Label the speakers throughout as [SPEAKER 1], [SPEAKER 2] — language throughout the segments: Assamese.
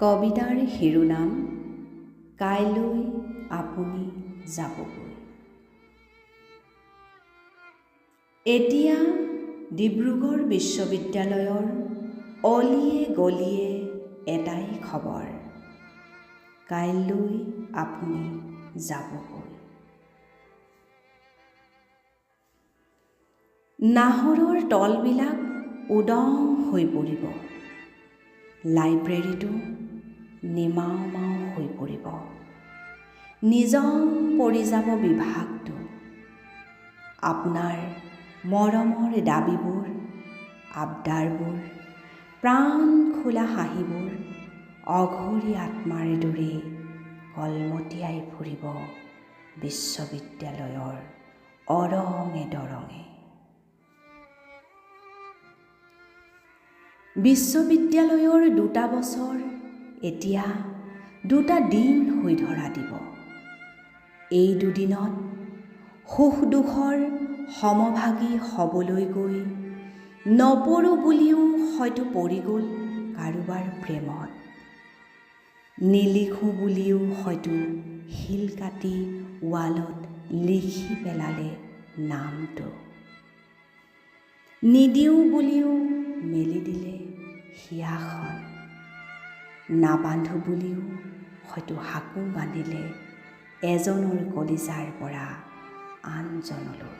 [SPEAKER 1] কবিতাৰ শিৰোনাম, কাইলৈ আপুনি যাবগৈ। এতিয়া ডিব্ৰুগড় বিশ্ববিদ্যালয়ৰ অলিয়ে গলিয়ে এটাই খবৰ, কাইলৈ আপুনি যাবগৈ। নাহৰৰ তলবিলাক উদং হৈ পৰিব। লাইব্ৰেৰীটো নিমাও মাও হৈ পৰিব। নিজম পৰি যাব বিভাগটো। আপোনাৰ মৰমৰ দাবীবোৰ আবদাৰবোৰ প্ৰাণ খোলা হাঁহিবোৰ অঘৰী আত্মাৰ দৰে কলমতিয়াই ফুৰিব বিশ্ববিদ্যালয়ৰ অৰঙে দৰঙে। বিশ্ববিদ্যালয়ৰ দুটা বছৰ এতিয়া দুটা দিন হৈ ধৰা দিব। এই দুদিনত সুখ দুখৰ সমভাগী হ'বলৈ গৈ নপৰোঁ বুলিও হয়তো পৰি গ'ল কাৰোবাৰ প্ৰেমত। নিলিখোঁ বুলিও হয়তো শিল কাটি ৱালত লিখি পেলালে নামটো। নিদিওঁ বুলিও মেলি দিলে হিয়াখন। নাবান্ধো বুলিও হয়তো হাকো বান্ধিলে এজনৰ কলিজাৰ পৰা আনজনলৈ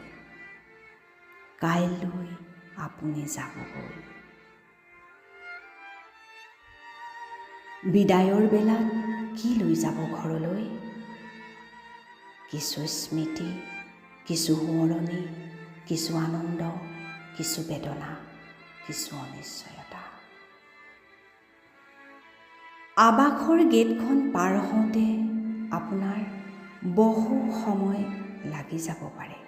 [SPEAKER 1] কাইলৈ আপুনি যাবগৈ বিদায়ৰ বেলাত কি লৈ যাব ঘৰলৈ? কিছু স্মৃতি কিছু সোঁৱৰণি কিছু আনন্দ কিছু বেদনা কিছু অনিশ্চয়তা আৱাসৰ গেটখন পাৰ হওঁতে আপোনাৰ বহু সময় লাগি যাব পাৰে।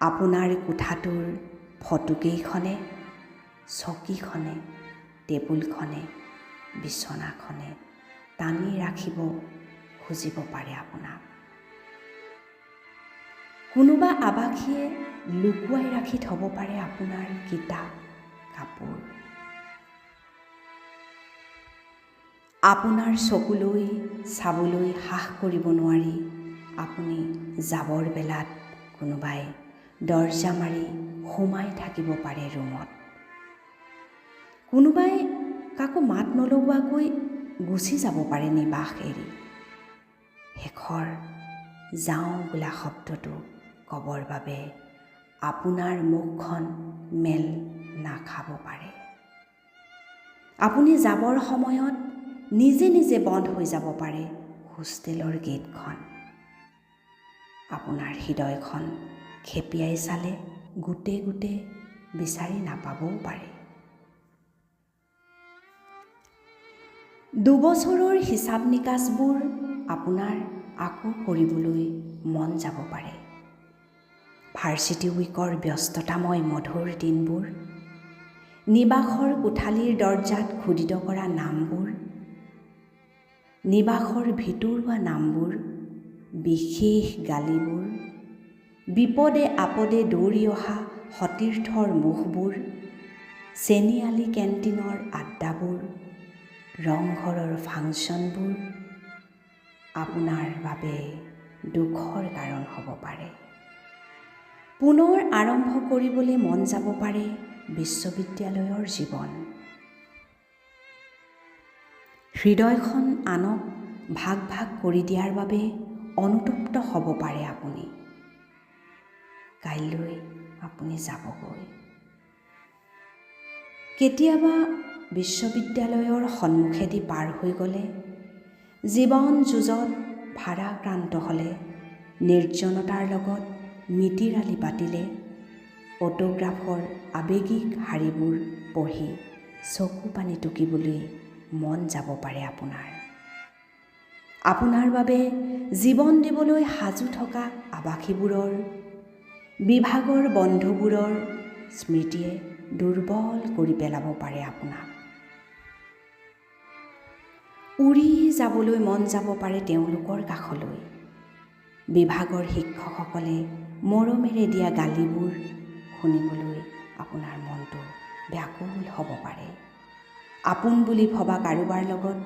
[SPEAKER 1] আপোনাৰ কোঠাটোৰ ফটোকেইখনে চকীখনে টেবুলখনে বিচনাখনে টানি ৰাখিব খুজিব পাৰে আপোনাক। কোনোবা আৱাসীয়ে লুকুৱাই ৰাখি থ'ব পাৰে আপোনাৰ কিতাপ কাপোৰ। আপোনাৰ চকুলৈ চাবলৈ সাহ কৰিব নোৱাৰি। আপুনি যাবৰ বেলাত কোনোবাই দৰ্জা মাৰি সোমাই থাকিব পাৰে ৰুমত। কোনোবাই কাকো মাত নলগোৱাকৈ গুচি যাব পাৰে নিবাস এৰি? শেষৰ যাওঁ বোলা শব্দটো ক'বৰ বাবে আপোনাৰ মুখখন মেল নাখাব পাৰে। আপুনি যাবৰ সময়ত নিজে নিজে বন্ধ হৈ যাব পাৰে হোষ্টেলৰ গেটখন। আপোনাৰ হৃদয়খন খেপিয়াই চালে গোটে গোটে বিচাৰি নাপাবও পাৰে। দুবছৰৰ হিচাপ নিকাচবোৰ আপোনাৰ আকৌ কৰিবলৈ মন যাব পাৰে। ভাৰ্চিটি উইকৰ ব্যস্ততাময় মধুৰ দিনবোৰ নিবাসৰ কোঠালিৰ দৰ্জাত খোদিত কৰা নামবোৰ নিবাসৰ ভিতৰুৱা নামবোৰ বিশেষ গালিবোৰ বিপদে আপদে দৌৰি অহা সতীৰ্থৰ মুখবোৰ চেনিআলি কেণ্টিনৰ আড্ডাবোৰ ৰংঘৰৰ ফাংচনবোৰ আপোনাৰ বাবে দুখৰ কাৰণ হ'ব পাৰে। পুনৰ আৰম্ভ কৰিবলৈ মন যাব পাৰে বিশ্ববিদ্যালয়ৰ জীৱন। হৃদয়খন আনক ভাগ ভাগ কৰি দিয়াৰ বাবে অনুতপ্ত হ'ব পাৰে আপুনি। কাইলৈ আপুনি যাবগৈ। কেতিয়াবা বিশ্ববিদ্যালয়ৰ সন্মুখেদি পাৰ হৈ গ'লে জীৱন যুঁজত ভাৰাক্ৰান্ত হ'লে নিৰ্জনতাৰ লগত মিতিৰালি পাতিলে অটোগ্ৰাফৰ আৱেগিক শাৰীবোৰ পঢ়ি চকু পানী টুকিবলৈ মন যাব পাৰে আপোনাৰ। আপোনাৰ বাবে জীৱন দিবলৈ সাজু থকা আৱাসীবোৰৰ বিভাগৰ বন্ধুবোৰৰ স্মৃতিয়ে দুৰ্বল কৰি পেলাব পাৰে আপোনাক। উৰি যাবলৈ মন যাব পাৰে তেওঁলোকৰ কাষলৈ। বিভাগৰ শিক্ষকসকলে মৰমেৰে দিয়া গালিবোৰ শুনিবলৈ আপোনাৰ মনটো ব্যাকুল হ'ব পাৰে। আপোন বুলি ভবা কাৰোবাৰ লগত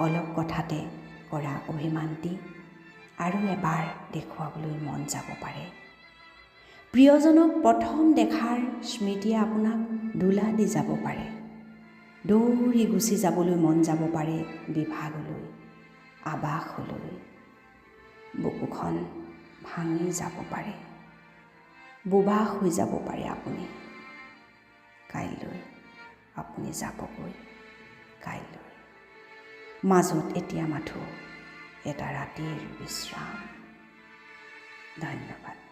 [SPEAKER 1] অলপ কথাতে কৰা অভিমানটি আৰু এবাৰ দেখুৱাবলৈ মন যাব পাৰে। প্ৰিয়জনক প্ৰথম দেখাৰ স্মৃতিয়ে আপোনাক দোলা দি যাব পাৰে। দৌৰি গুচি যাবলৈ মন যাব পাৰে বিভাগলৈ আৱাসলৈ। বুকুখন ভাঙি যাব পাৰে। বুবাস হৈ যাব পাৰে আপুনি। কাইলৈ আপুনি যাবগৈ। মাজত এতিয়া মাথো। এটা ৰাতিৰ বিশ্ৰাম। ধন্যবাদ।